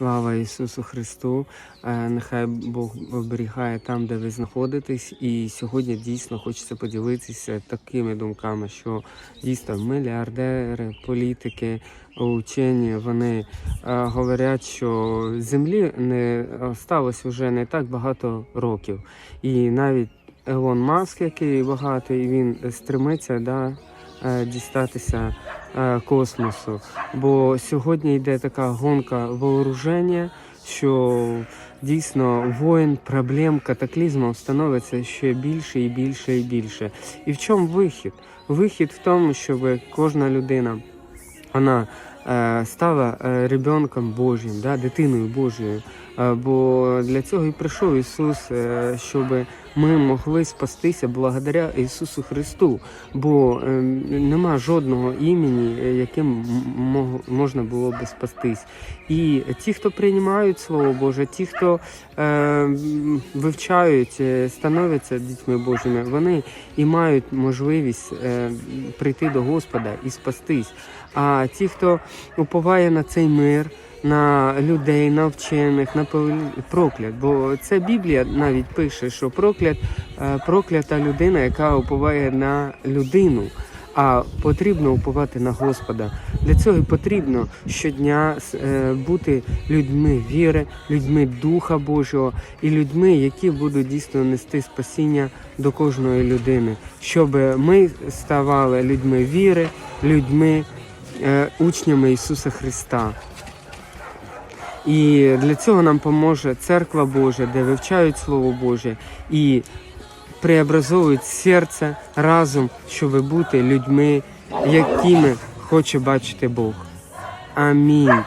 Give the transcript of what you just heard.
Слава Ісусу Христу! Е, Нехай Бог оберігає там, де ви знаходитесь. І сьогодні дійсно хочеться поділитися такими думками, що дійсно мільярдери, політики, учені вони е, говорять, що землі не сталося вже не так багато років. І навіть Елон Маск, який багатий, він стремиться да, е, дістатися космосу. Бо сьогодні йде така гонка вооруження, що дійсно воїн, проблем, катаклізмом становиться ще більше і більше і більше. І в чому вихід? Вихід в тому, щоб кожна людина вона е, стала е, ребенком Божим, да, дитиною Божою. Е, бо для цього і прийшов Ісус, е, щоб ми могли спастися благодаря Ісусу Христу. Бо е, нема жодного імені, е, яким можна було би спастись. І ті, хто приймають Слово Боже, ті, хто е, вивчають, е, становляться дітьми Божими, вони і мають можливість е, прийти до Господа і спастись. А ті, хто уповає на цей мир, на людей, на вчених, на проклят. Бо це Біблія навіть пише, що проклят, е, проклята людина, яка уповає на людину. А потрібно уповати на Господа. Для цього і потрібно щодня е, бути людьми віри, людьми Духа Божого і людьми, які будуть дійсно нести спасіння до кожної людини, щоб ми ставали людьми віри, людьми, учнями Ісуса Христа. І для цього нам поможе церква Божа, де вивчають Слово Боже і преобразовують серце разом, щоб бути людьми, якими хоче бачити Бог. Амінь.